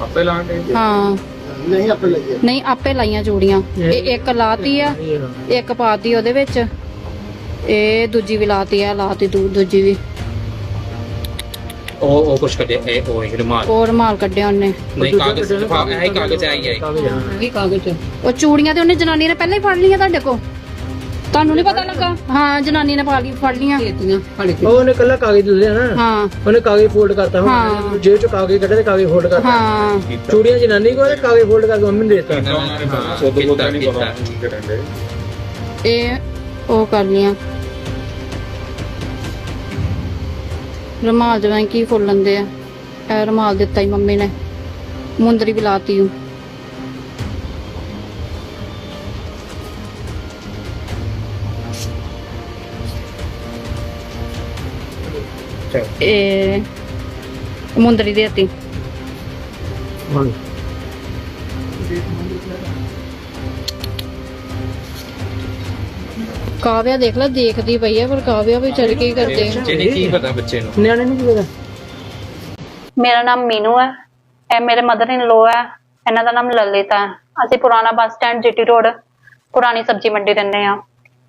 ਆਪੇ ਲਾਂਗੇ ਹਾਂ। ਨਹੀਂ ਆਪੇ ਲੱਗੇ ਨਹੀਂ ਆਪੇ ਲਾਈਆਂ ਚੂੜੀਆਂ ਇਹ ਇੱਕ ਲਾਤੀ ਆ ਇੱਕ ਪਾਤੀ ਉਹਦੇ ਵਿੱਚ। ਇਹ ਦੂਜੀ ਵੀ ਲਾਤੀ ਆ ਲਾਤੀ ਦੂ- ਦੂਜੀ ਵੀ। ਉਹ ਉਹ ਕੁਛ ਕੱਢਿਆ ਇਹ ਉਹ ਇੱਕ ਰੁਮਾਲ। ਉਹ ਰੁਮਾਲ ਕੱਢਿਆ ਉਹਨੇ। ਨਹੀਂ ਕਾਗਜ਼ ਲਿਫਾਫਾ ਇਹ ਹੀ ਕਾਗਜ਼ ਆਈ ਹੈ ਇਹ ਕਾਗਜ਼ ਉਹ ਚੂੜੀਆਂ ਤੇ ਉਹਨੇ ਜਨਾਨੀ ਨੇ ਪਹਿਲਾਂ ਹੀ ਫੜ ਲਈਆਂ ਤੁਹਾਡੇ ਕੋ ਤੁਹਾਨੂੰ ਨਹੀਂ ਪਤਾ ਲੱਗਾ? ਹਾਂ ਜਨਾਨੀ ਨੇ ਪਾ ਲਈ ਫੜ ਲੀਆਂ ਉਹ ਉਹਨੇ ਕੱਲਾ ਕਾਗਜ਼ ਦੇ ਦਿਆ ਨਾ। ਹਾਂ। ਉਹਨੇ ਕਾਗਜ਼ ਫੋਲਡ ਕਰਤਾ ਹਾਂ। ਹੁਣ ਜੇਬ ਚੋਂ ਕਾਗਜ਼ ਕੱਢੇ ਤੇ ਕਾਗਜ਼ ਫੋਲਡ ਕਰਤਾ। ਹਾਂ। ਚੂੜੀਆਂ ਜਨਾਨੀ ਕੋਲ ਤੇ ਕਾਗਜ਼ ਫੋਲਡ ਕਰਕੇ ਮੰਮੀ ਨੂੰ ਦੇ ਦਿੱਤਾ। ਉਹਦੇ ਕੋਲ ਨਹੀਂ ਪਤਾ। ਇਹ ਉਹ ਕਰ ਲੀਆਂ ਰੁਮਾਲ ਜਿਵੇਂ ਕੀ ਫੁੱਲ ਲੰਦੇ ਆ। ਇਹ ਰੁਮਾਲ ਦਿੱਤਾ ਹੀ ਮੰਮੀ ਨੇ। ਮੁੰਦਰੀ ਵੀ ਲਾਤੀ ਹੂੰ ਇਹ ਮੁੰਦਰੀ ਦੇਤੀ ਕਾਵਿਆ ਦੇਖ ਲੈ ਦੇਖਦੀ ਪਈ ਆ ਪਰ ਕਾਵਿਆ ਵੀ ਚੱਲ ਕੀ ਕਰਦੇ ਆ ਜਿਹਨੇ ਕੀ ਪਤਾ ਬੱਚੇ ਨੂੰ ਨਿਆਣੇ ਨੂੰ ਕੀ ਪਤਾ? ਮੇਰਾ ਨਾਮ ਮੀਨੂ ਹੈ। ਇਹ ਮੇਰੇ ਮਦਰ ਇਨ ਲੋ ਹੈ। ਇਹਨਾਂ ਦਾ ਨਾਮ ਲਲਿਤ ਹੈ। ਅਸੀਂ ਪੁਰਾਣਾ ਬੱਸ ਸਟੈਂਡ ਜੀਟੀ ਰੋਡ ਪੁਰਾਣੀ ਸਬਜ਼ੀ ਮੰਡੀ ਰਹਿੰਦੇ ਆ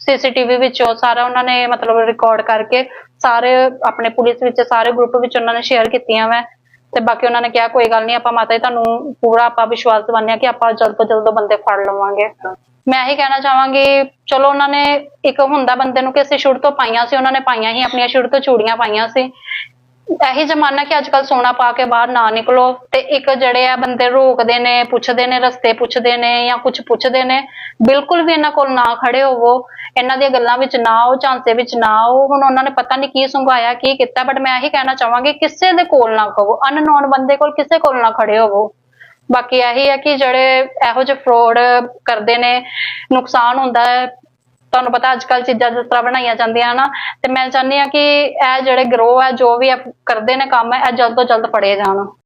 ਸੀਸੀਟੀਵੀ ਵਿੱਚ ਉਹ ਸਾਰਾ ਉਹਨਾਂ ਨੇ ਮਤਲਬ ਰਿਕਾਰਡ ਕਰਕੇ ਸਾਰੇ ਆਪਣੇ ਪੁਲਿਸ ਵਿੱਚ ਸਾਰੇ ਗਰੁੱਪ ਵਿੱਚ ਉਹਨਾਂ ਨੇ ਸ਼ੇਅਰ ਕੀਤੀਆਂ ਵਾ। ਤੇ ਬਾਕੀ ਉਹਨਾਂ ਨੇ ਕਿਹਾ, ਕੋਈ ਗੱਲ ਨਹੀਂ, ਆਪਾਂ ਮਾਤਾ ਜੀ, ਤੁਹਾਨੂੰ ਪੂਰਾ ਆਪਾਂ ਵਿਸ਼ਵਾਸ ਦਿਵਾਉਂਦੇ ਹਾਂ ਕਿ ਆਪਾਂ ਜਲਦ ਤੋਂ ਜਲਦ ਉਹ ਬੰਦੇ ਫੜ ਲਵਾਂਗੇ। ਮੈਂ ਇਹੀ ਕਹਿਣਾ ਚਾਹਾਂਗੀ, ਚਲੋ ਉਹਨਾਂ ਨੇ ਇੱਕ ਹੁੰਦਾ ਬੰਦੇ ਨੂੰ ਕਿ ਅਸੀਂ ਸ਼ੁਰੂ ਤੋਂ ਪਾਈਆਂ ਸੀ, ਉਹਨਾਂ ਨੇ ਪਾਈਆਂ ਹੀ, ਆਪਣੀਆਂ ਸ਼ੁਰੂ ਤੋਂ ਚੂੜੀਆਂ ਪਾਈਆਂ ਸੀ। ਇਹੀ ਜ਼ਮਾਨਾ ਕਿ ਅੱਜ ਅੱਜਕੱਲ ਸੋਨਾ ਪਾ ਕੇ ਬਾਹਰ ਨਾ ਨਿਕਲੋ ਤੇ ਇੱਕ ਜਿਹੜੇ ਆ ਬੰਦੇ ਰੋਕਦੇ ਨੇ, ਪੁੱਛਦੇ ਨੇ, ਰਸਤੇ ਪੁੱਛਦੇ ਨੇ ਜਾਂ ਕੁਝ ਪੁੱਛਦੇ ਨੇ, ਬਿਲਕੁਲ ਵੀ ਇਹਨਾਂ ਕੋਲ ਨਾ ਖੜੇ ਹੋਵੋ। ਇਹਨਾਂ ਦੀਆਂ ਗੱਲਾਂ ਵਿੱਚ ਨਾ ਆਓ, ਝਾਂਸੇ ਵਿੱਚ ਨਾ ਆਓ। ਹੁਣ ਉਹਨਾਂ ਨੇ ਪਤਾ ਨਹੀਂ ਕੀ ਸੰਘਾਇਆ, ਕੀ ਕੀਤਾ ਬਟ ਮੈਂ ਇਹੀ ਕਹਿਣਾ ਚਾਹਾਂਗੀ, ਕਿਸੇ ਦੇ ਕੋਲ ਨਾ ਖਵੋ ਅਨਨੋਨ ਬੰਦੇ ਕੋਲ ਕਿਸੇ ਕੋਲ ਨਾ ਖੜੇ ਹੋਵੋ। ਬਾਕੀ ਇਹੀ ਹੈ ਕਿ ਜਿਹੜੇ ਇਹੋ ਜਿਹੇ ਫਰੋਡ ਕਰਦੇ ਨੇ, ਨੁਕਸਾਨ ਹੁੰਦਾ ਹੈ ਤੁਹਾਨੂੰ ਪਤਾ ਅੱਜ ਕੱਲ ਚੀਜ਼ਾਂ ਜਿਸ ਤਰ੍ਹਾਂ ਬਣਾਈਆਂ ਜਾਂਦੀਆਂ ਨਾ, ਤੇ ਮੈਂ ਚਾਹੁੰਦੀ ਹਾਂ ਕਿ ਇਹ ਜਿਹੜੇ ਗਰੋਹ ਹੈ ਜੋ ਵੀ ਇਹ ਕਰਦੇ ਨੇ ਕੰਮ, ਇਹ ਜਲਦ ਤੋਂ ਜਲਦ ਫੜੇ ਜਾਣ।